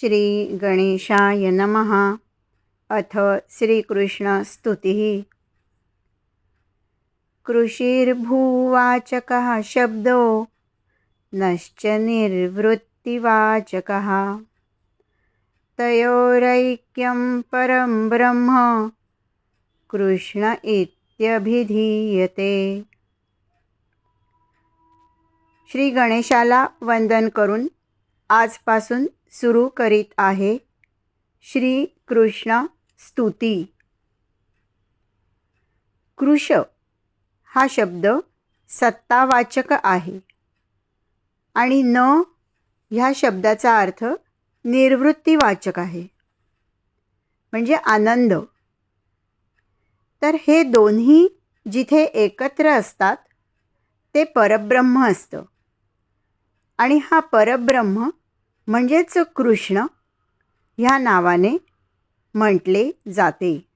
श्री गणेशाय नमः. अथ श्रीकृष्णस्तुतिः कृषिर्भूवाचकः शब्दो नश्च निर्वृत्तिवाचकः। तयोरैक्यं परं ब्रह्म कृष्ण इत्यभिधीयते। श्री गणेशाला वंदन करून आजपासून सुरू करीत आहे. श्री कृष्ण स्तुती. कृश हा शब्द सत्तावाचक आहे. आणि न ह्या शब्दाचा अर्थ निर्वृत्तीवाचक आहे. म्हणजे आनंद. तर हे दोन्ही जिथे एकत्र असतात ते परब्रह्म असतं. आणि हा परब्रह्म म्हणजेच कृष्ण ह्या नावाने म्हटले जाते.